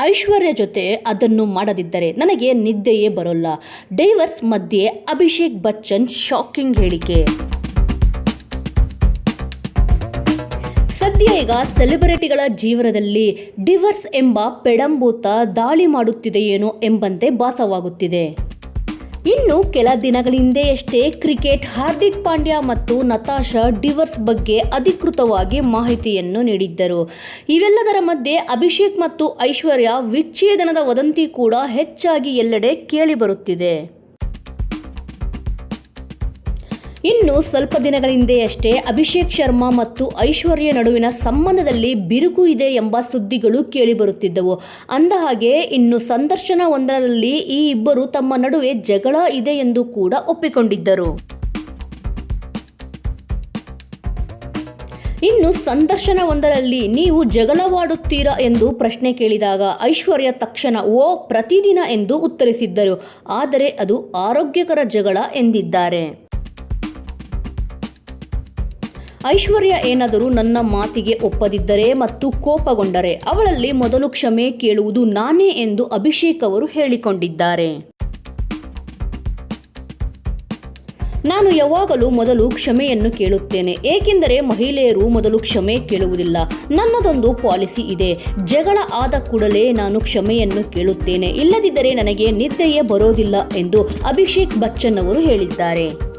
ಐಶ್ವರ್ಯ ಜೊತೆ ಅದನ್ನು ಮಾಡದಿದ್ದರೆ ನನಗೆ ನಿದ್ದೆಯೇ ಬರೋಲ್ಲ. ಡೈವರ್ಸ್ ಮಧ್ಯೆ ಅಭಿಷೇಕ್ ಬಚ್ಚನ್ ಶಾಕಿಂಗ್ ಹೇಳಿಕೆ. ಸದ್ಯ ಈಗ ಸೆಲೆಬ್ರಿಟಿಗಳ ಜೀವನದಲ್ಲಿ ಡಿವರ್ಸ್ ಎಂಬ ಪೆಡಂಬೂತ ದಾಳಿ ಮಾಡುತ್ತಿದೆಯೇನೋ ಎಂಬಂತೆ ಭಾಸವಾಗುತ್ತಿದೆ. ಇನ್ನು ಕೆಲ ದಿನಗಳ ಹಿಂದೆಯಷ್ಟೇ ಕ್ರಿಕೆಟ್ ಹಾರ್ದಿಕ್ ಪಾಂಡ್ಯ ಮತ್ತು ನತಾಶಾ ಡಿವರ್ಸ್ ಬಗ್ಗೆ ಅಧಿಕೃತವಾಗಿ ಮಾಹಿತಿಯನ್ನು ನೀಡಿದ್ದರು. ಇವೆಲ್ಲದರ ಮಧ್ಯೆ ಅಭಿಷೇಕ್ ಮತ್ತು ಐಶ್ವರ್ಯ ವಿಚ್ಛೇದನದ ವದಂತಿ ಕೂಡ ಹೆಚ್ಚಾಗಿ ಎಲ್ಲೆಡೆ ಕೇಳಿಬರುತ್ತಿದೆ ಇನ್ನು ಸ್ವಲ್ಪ ದಿನಗಳ ಹಿಂದೆಯಷ್ಟೇ ಅಭಿಷೇಕ್ ಶರ್ಮಾ ಮತ್ತು ಐಶ್ವರ್ಯ ನಡುವಿನ ಸಂಬಂಧದಲ್ಲಿ ಬಿರುಕು ಇದೆ ಎಂಬ ಸುದ್ದಿಗಳು ಕೇಳಿಬರುತ್ತಿದ್ದವು ಅಂದಹಾಗೆ ಇನ್ನು ಸಂದರ್ಶನ ಒಂದರಲ್ಲಿ ಈ ಇಬ್ಬರು ತಮ್ಮ ನಡುವೆ ಜಗಳ ಇದೆ ಎಂದು ಕೂಡ ಒಪ್ಪಿಕೊಂಡಿದ್ದರು. ಇನ್ನು ಸಂದರ್ಶನವೊಂದರಲ್ಲಿ ನೀವು ಜಗಳವಾಡುತ್ತೀರಾ ಎಂದು ಪ್ರಶ್ನೆ ಕೇಳಿದಾಗ ಐಶ್ವರ್ಯ ತಕ್ಷಣ ಓ, ಪ್ರತಿದಿನ ಎಂದು ಉತ್ತರಿಸಿದ್ದರು. ಆದರೆ ಅದು ಆರೋಗ್ಯಕರ ಜಗಳ ಎಂದಿದ್ದಾರೆ. ಐಶ್ವರ್ಯ ಏನಾದರೂ ನನ್ನ ಮಾತಿಗೆ ಒಪ್ಪದಿದ್ದರೆ ಮತ್ತು ಕೋಪಗೊಂಡರೆ ಅವಳಲ್ಲಿ ಮೊದಲು ಕ್ಷಮೆ ಕೇಳುವುದು ನಾನೇ ಎಂದು ಅಭಿಷೇಕ್ ಅವರು ಹೇಳಿಕೊಂಡಿದ್ದಾರೆ. ನಾನು ಯಾವಾಗಲೂ ಮೊದಲು ಕ್ಷಮೆಯನ್ನು ಕೇಳುತ್ತೇನೆ, ಏಕೆಂದರೆ ಮಹಿಳೆಯರು ಮೊದಲು ಕ್ಷಮೆ ಕೇಳುವುದಿಲ್ಲ. ನನ್ನದೊಂದು ಪಾಲಿಸಿ ಇದೆ. ಜಗಳ ಆದ ಕೂಡಲೇ ನಾನು ಕ್ಷಮೆಯನ್ನು ಕೇಳುತ್ತೇನೆ. ಇಲ್ಲದಿದ್ದರೆ ನನಗೆ ನಿದ್ದೆಯೇ ಬರೋದಿಲ್ಲ ಎಂದು ಅಭಿಷೇಕ್ ಬಚ್ಚನ್ ಅವರು ಹೇಳಿದ್ದಾರೆ.